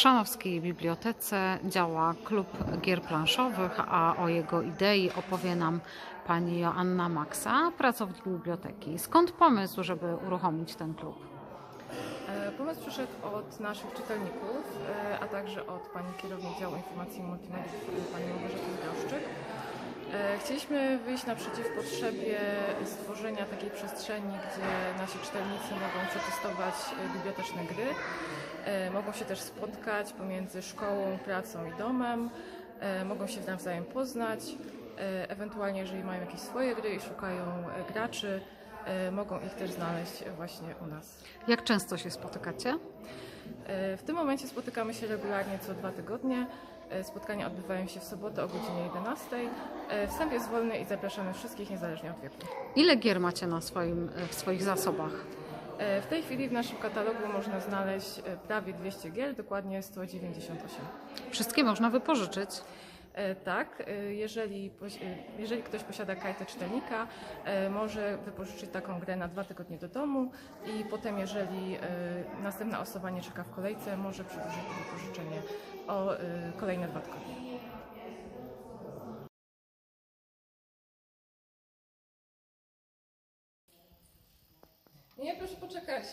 Chrzanowskiej Bibliotece działa klub gier planszowych, a o jego idei opowie nam pani Joanna Maksa, pracownik biblioteki. Skąd pomysł, żeby uruchomić ten klub? E, Pomysł przyszedł od naszych czytelników, e, a także od pani kierownik działu informacji e, pani Chcieliśmy wyjść naprzeciw potrzebie stworzenia takiej przestrzeni, gdzie nasi czytelnicy mogą przetestować e, biblioteczne gry, e, mogą się też spotkać pomiędzy szkołą, pracą i domem, e, mogą się nawzajem poznać, ewentualnie jeżeli mają jakieś swoje gry i szukają graczy, mogą ich też znaleźć właśnie u nas. Jak często się spotykacie? E, W tym momencie spotykamy się regularnie co dwa tygodnie. E, Spotkania odbywają się w sobotę o godzinie 11. E, Wstęp jest wolny i zapraszamy wszystkich niezależnie od wieku. Ile gier macie na swoim, w swoich zasobach? E, W tej chwili w naszym katalogu można znaleźć e, prawie 200 gier, dokładnie 198. Wszystkie można wypożyczyć. E, Tak, e, jeżeli, e, jeżeli ktoś posiada kartę czytelnika, może wypożyczyć taką grę na dwa tygodnie do domu i potem, jeżeli następna osoba nie czeka w kolejce, może przedłużyć wypożyczenie o kolejne dwa tygodnie. Nie, proszę poczekać.